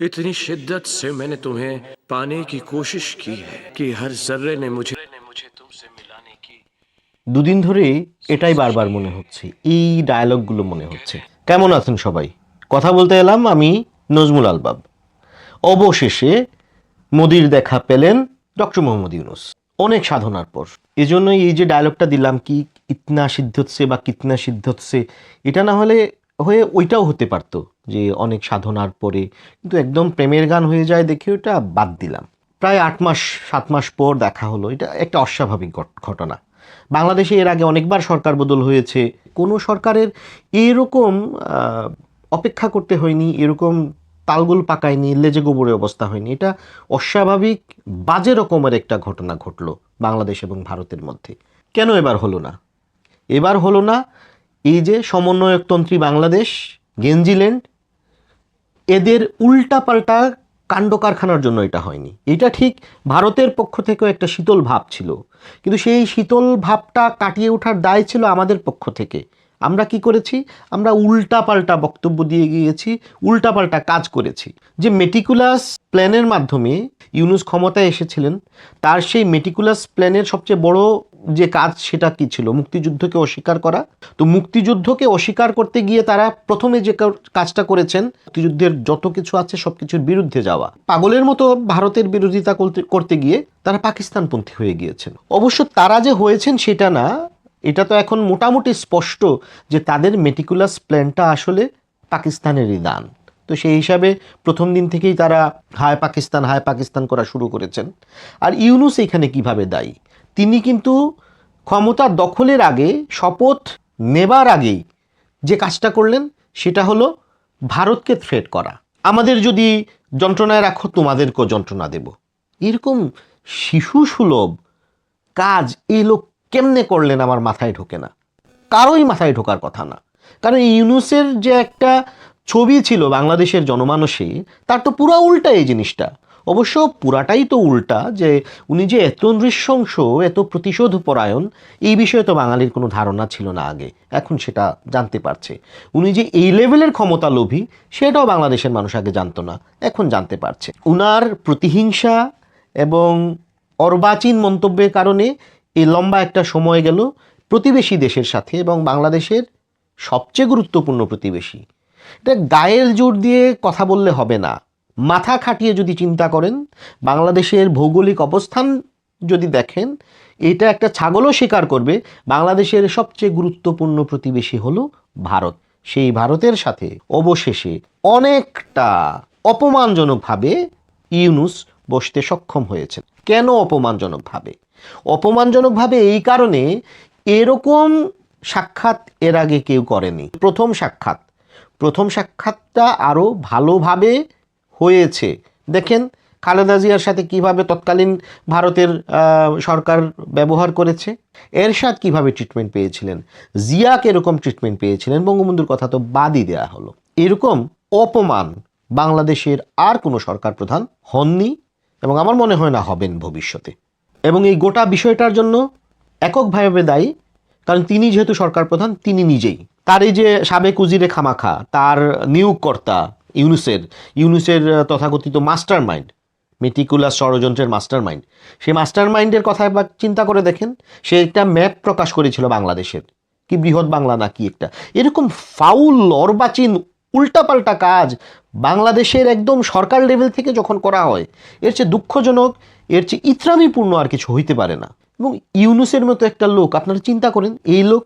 इतनी शिद्दत से मैंने तुम्हें पाने की कोशिश की है कि हर जर्रे ने मुझे मुझे तुमसे मिलाने की দুদিন ধরেই এটাই বারবার মনে হচ্ছে এই ডায়ালগগুলো মনে হচ্ছে কেমন আছেন সবাই কথা বলতে এলাম আমি নজমুল আলবাব অবশেষে মোদির দেখা পেলেন ডক্টর মোহাম্মদ ইউনুস অনেক সাধনার পর এজন্যই এই যে ডায়লগটা দিলাম কি ইতনা সিদ্ধ হচ্ছে বা কিতনা সিদ্ধ হচ্ছে এটা না হলে হয়ে ওইটাও হতে পারতো যে অনেক সাধনার পরে। কিন্তু একদম প্রেমের গান হয়ে যায় দেখে ওটা বাদ দিলাম। প্রায় আট মাস, সাত মাস পর দেখা হলো। এটা একটা অস্বাভাবিক ঘট- ঘটনা। বাংলাদেশে এর আগে অনেকবার সরকার বদল হয়েছে। কোনো সরকারের এরকম অপেক্ষা করতে হয়নি, এরকম তালগোল পাকায়নি, লেজে গোবরে অবস্থা হয়নি। এটা অস্বাভাবিক, বাজে রকমের একটা ঘটনা ঘটলো বাংলাদেশ এবং ভারতের মধ্যে। কেন এবার হলো না? এবার হলো না এই যে সমন্বয়কতন্ত্রী বাংলাদেশ গেঞ্জিল্যান্ড এদের উল্টাপাল্টা কাণ্ড কারখানার জন্য এটা হয়নি। এটা ঠিক ভারতের পক্ষ থেকেও একটা শীতল ভাব ছিল। কিন্তু সেই শীতল ভাবটা কাটিয়ে ওঠার দায় ছিল আমাদের পক্ষ থেকে। আমরা কি করেছি? আমরা উল্টাপাল্টা বক্তব্য দিয়ে গিয়েছি, উল্টাপাল্টা কাজ করেছি। যে মেটিকুলাস প্ল্যানের মাধ্যমে ইউনুস ক্ষমতায় এসেছিলেন, তার সেই মেটিকুলাস প্ল্যানের সবচেয়ে বড় যে কাজ সেটা কি ছিল? মুক্তিযুদ্ধকে অস্বীকার করা। তো মুক্তিযুদ্ধকে অস্বীকার করতে গিয়ে তারা প্রথমে যে কাজটা করেছেন, মুক্তিযুদ্ধের যত কিছু আছে সব কিছুর বিরুদ্ধে যাওয়া। পাগলের মতো ভারতের বিরোধিতা করতে- গিয়ে তারা পাকিস্তানপন্থী হয়ে গিয়েছেন। অবশ্য তারা যে হয়েছেন সেটা না, এটা তো এখন মোটামুটি স্পষ্ট যে তাদের মেটিকুলাস প্ল্যানটা আসলে পাকিস্তানেরই দান। তো সেই হিসাবে প্রথম দিন থেকেই তারা হায় পাকিস্তান হায় পাকিস্তান করা শুরু করেছেন। আর ইউনুস এখানে কীভাবে দায়ী? তিনি কিন্তু ক্ষমতা দখলের আগে, শপথ নেবার আগেই যে কাজটা করলেন, সেটা হলো ভারতকে থ্রেট করা। আমাদের যদি যন্ত্রণায় রাখো, তোমাদেরকেও যন্ত্রণা দেব। এরকম শিশু সুলভ কাজ এই লোক কেমনে করলেন আমার মাথায় ঢোকে না। কারোই মাথায় ঢোকার কথা না। কারণ ইউনুসের যে একটা ছবি ছিল বাংলাদেশের জনমানসে, তার তো পুরো উল্টা এই জিনিসটা। অবশ্য পুরাটাই তো উল্টা যে উনি যে এত নৃশংস, এত প্রতিশোধ পরায়ণ এই বিষয়ে তো বাঙালির কোনো ধারণা ছিল না আগে। এখন সেটা জানতে পারছে। উনি যে এই লেভেলের ক্ষমতা লোভী, সেটাও বাংলাদেশের মানুষ আগে জানতো না, এখন জানতে পারছে। উনার প্রতিহিংসা এবং অর্বাচীন মন্তব্যের কারণে এই লম্বা একটা সময় গেল প্রতিবেশী দেশের সাথে এবং বাংলাদেশের সবচেয়ে গুরুত্বপূর্ণ প্রতিবেশী। এটা গায়ের জোর দিয়ে কথা বললে হবে না। মাথা খাটিয়ে যদি চিন্তা করেন, বাংলাদেশের ভৌগোলিক অবস্থান যদি দেখেন, এটা একটা ছাগলও স্বীকার করবে। বাংলাদেশের সবচেয়ে গুরুত্বপূর্ণ প্রতিবেশী হলো ভারত। সেই ভারতের সাথে অবশেষে অনেকটা অপমানজনকভাবে ইউনুস বসতে সক্ষম হয়েছে কেন অপমানজনকভাবে? অপমানজনকভাবে এই কারণে এরকম সাক্ষাৎ এর আগে কেউ করেনি। প্রথম সাক্ষাৎ, প্রথম সাক্ষাৎটা আরও ভালোভাবে হয়েছে। দেখেন, খালেদা জিয়ার সাথে কীভাবে তৎকালীন ভারতের সরকার ব্যবহার করেছে, এরশাদ কীভাবে ট্রিটমেন্ট পেয়েছিলেন জিয়া এরকম ট্রিটমেন্ট পেয়েছিলেন, বঙ্গবন্ধুর কথা তো বাদই দেওয়া হলো। এরকম অপমান বাংলাদেশের আর কোনো সরকার প্রধান হননি এবং আমার মনে হয় না হবেন ভবিষ্যতে। এবং এই গোটা বিষয়টার জন্য এককভাবে দায়ী, কারণ তিনি যেহেতু সরকার প্রধান, তিনি নিজেই। তার এই যে সাবেক উজিরে খামাখা, তার নিয়োগকর্তা ইউনুসের ইউনুসের তথাকথিত মাস্টার মাইন্ড মেটিকুলাস ষড়যন্ত্রের মাস্টার মাইন্ড সেই মাস্টার মাইন্ডের কথা একবার চিন্তা করে দেখেন সে একটা ম্যাপ প্রকাশ করেছিল বাংলাদেশের, কি বৃহৎ বাংলা না কি একটা। এরকম ফাউল অর্বাচীন উল্টাপাল্টা কাজ বাংলাদেশের একদম সরকার লেভেল থেকে যখন করা হয়, এর চেয়ে দুঃখজনক, এর চেয়ে ইত্রামিপূর্ণ আর কিছু হইতে পারে না। এবং ইউনুসের মতো একটা লোক, আপনারা চিন্তা করেন, এই লোক,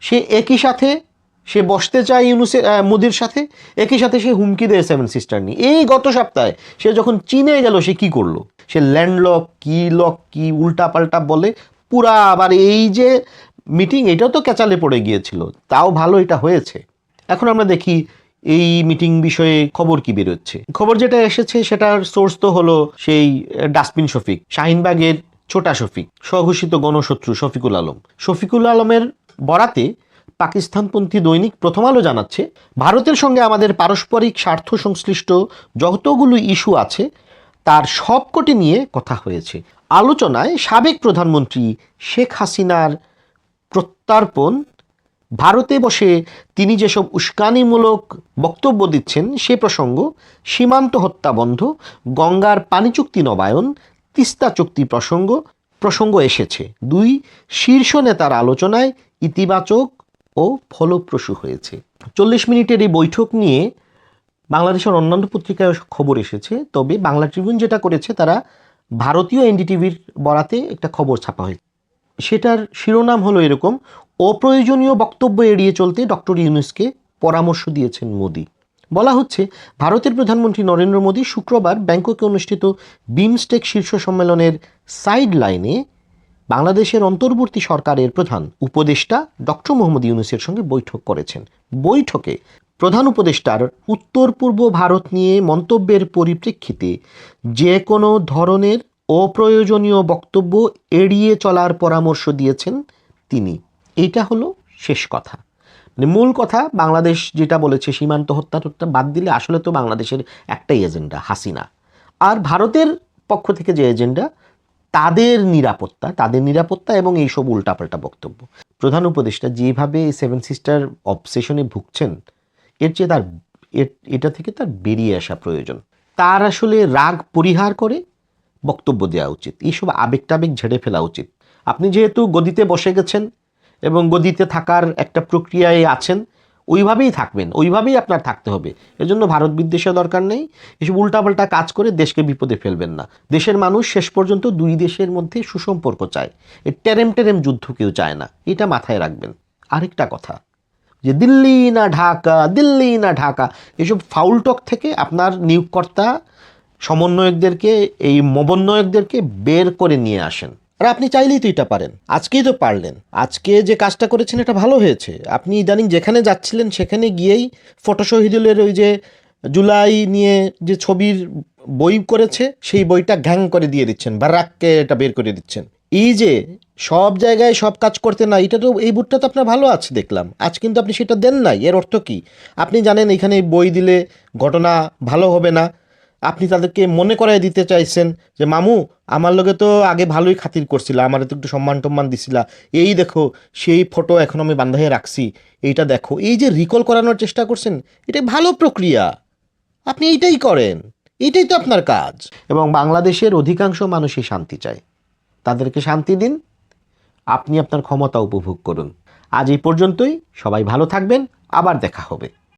সে একই সাথে সে বসতে চায় ইউনুসের মোদির সাথে, একই সাথে সে হুমকি দেয় সেভেন সিস্টার নিয়ে। এই গত সপ্তাহে সে যখন চীনে গেল, সে কি করল? সে ল্যান্ডলক, কি লক, কি উল্টাপাল্টা বলে পুরা, আবার এই যে মিটিং, এটাও তো ক্যাচালে পড়ে গিয়েছিল। তাও ভালো এটা হয়েছে। এখন আমরা দেখি এই মিটিং বিষয়ে খবর কি বেরোচ্ছে। খবর যেটা এসেছে, সেটার সোর্স তো হলো সেই ডাস্টবিন শফিক, শাহিনবাগের ছোটা শফিক, স্বঘোষিত গণশত্রু শফিকুল আলম। শফিকুল আলমের বরাতে পাকিস্তানপন্থী দৈনিক প্রথম আলো জানাচ্ছে, ভারতের সঙ্গে আমাদের পারস্পরিক স্বার্থ সংশ্লিষ্ট যতগুলো ইস্যু আছে, তার সবকটি নিয়ে কথা হয়েছে। আলোচনায় সাবেক প্রধানমন্ত্রী শেখ হাসিনার প্রত্যার্পণ, ভারতে বসে তিনি যেসব উস্কানিমূলক বক্তব্য দিচ্ছেন, সে প্রসঙ্গ, সীমান্ত হত্যা বন্ধ, গঙ্গার পানি চুক্তি নবায়ন, তিস্তা চুক্তি প্রসঙ্গ প্রসঙ্গ এসেছে। দুই শীর্ষ নেতার আলোচনায় ইতিবাচক ও ফলপ্রসূ হয়েছে। চল্লিশ মিনিটের এই বৈঠক নিয়ে বাংলাদেশের অন্যান্য পত্রিকায় খবর এসেছে, তবে বাংলা ট্রিবিউন যেটা করেছে, তারা ভারতীয় এনডিটিভির বরাতে একটা খবর ছাপা হয়েছে। সেটার শিরোনাম হলো এরকম, অপ্রয়োজনীয় বক্তব্য এড়িয়ে চলতে ডক্টর ইউনুসকে পরামর্শ দিয়েছেন মোদি। বলা হচ্ছে, ভারতের প্রধানমন্ত্রী নরেন্দ্র মোদী শুক্রবার ব্যাংককে অনুষ্ঠিত বিমস্টেক শীর্ষ সম্মেলনের সাইড লাইনে বাংলাদেশের অন্তর্বর্তী সরকারের প্রধান উপদেষ্টা ডক্টর মোহাম্মদ ইউনুসের সঙ্গে বৈঠক করেছেন। বৈঠকে প্রধান উপদেষ্টার উত্তর পূর্ব ভারত নিয়ে মন্তব্যের পরিপ্রেক্ষিতে যে কোনো ধরনের অপ্রয়োজনীয় বক্তব্য এড়িয়ে চলার পরামর্শ দিয়েছেন তিনি। এটা হলো শেষ কথা। মানে মূল কথা, বাংলাদেশ যেটা বলেছে, সীমান্ত হত্যা টত্যা বাদ দিলে আসলে তো বাংলাদেশের একটাই এজেন্ডা, হাসিনা। আর ভারতের পক্ষ থেকে যে এজেন্ডা তাদের নিরাপত্তা তাদের নিরাপত্তা এবং এইসব উল্টাপাল্টা বক্তব্য। প্রধান উপদেষ্টা যেভাবে সেভেন সিস্টার অবসেশনে ভুগছেন, এর চেয়ে তার এটা থেকে তার বেরিয়ে আসা প্রয়োজন। তার আসলে রাগ পরিহার করে বক্তব্য দেওয়া উচিত। এইসব আবেগ টাবেগ ঝেড়ে ফেলা উচিত। আপনি যেহেতু গদিতে বসে গেছেন এবং গদিতে থাকার একটা প্রক্রিয়ায় আছেন ওইভাবেই থাকবেন, ওইভাবেই আপনার থাকতে হবে। এজন্য ভারত বিদ্বেষের দরকার নেই। এসব উল্টাপাল্টা কাজ করে দেশকে বিপদে ফেলবেন না। দেশের মানুষ শেষ পর্যন্ত দুই দেশের মধ্যে সুসম্পর্ক চায়। এই টেরেম টেরেম যুদ্ধ কেউ চায় না। এটা মাথায় রাখবেন। আরেকটা কথা, যে দিল্লি না ঢাকা, দিল্লি না ঢাকা, এসব ফাউলটক থেকে আপনার নিয়োগকর্তা, সমন্বয়কদেরকে, এই মবন্বয়কদেরকে বের করে নিয়ে আসেন। আর আপনি চাইলেই তো এটা পারেন। আজকেই তো পারলেন। আজকে যে কাজটা করেছেন এটা ভালো হয়েছে। আপনি ইদানিং যেখানে যাচ্ছিলেন সেখানে গিয়েই ফটো শহীদুলের ওই যে জুলাই নিয়ে যে ছবির বই করেছে, সেই বইটা ঘ্যাং করে দিয়ে দিচ্ছেন, বারাককে এটা বের করে দিচ্ছেন। এই যে সব জায়গায় সব কাজ করতে না, এটা তো এই বুটটা তো আপনার ভালো আছে দেখলাম। আজ কিন্তু আপনি সেটা দেন নাই। এর অর্থ কি? আপনি জানেন এখানে বই দিলে ঘটনা ভালো হবে না। আপনি তাদেরকে মনে করাই দিতে চাইছেন যে, মামু, আমার লগে তো আগে ভালোই খাতির করছিলা, আমার তো একটু সম্মান টম্মান দিছিলা। এই দেখো, সেই ফটো এখন আমি বান্ধাইয়ে রাখছি, এইটা দেখো। এই যে রিকল করানোর চেষ্টা করছেন, এটা ভালো প্রক্রিয়া। আপনি এইটাই করেন এটাই তো আপনার কাজ। এবং বাংলাদেশের অধিকাংশ মানুষই শান্তি চায়। তাদেরকে শান্তি দিন, আপনি আপনার ক্ষমতা উপভোগ করুন। আজ এই পর্যন্তই, সবাই ভালো থাকবেন, আবার দেখা হবে।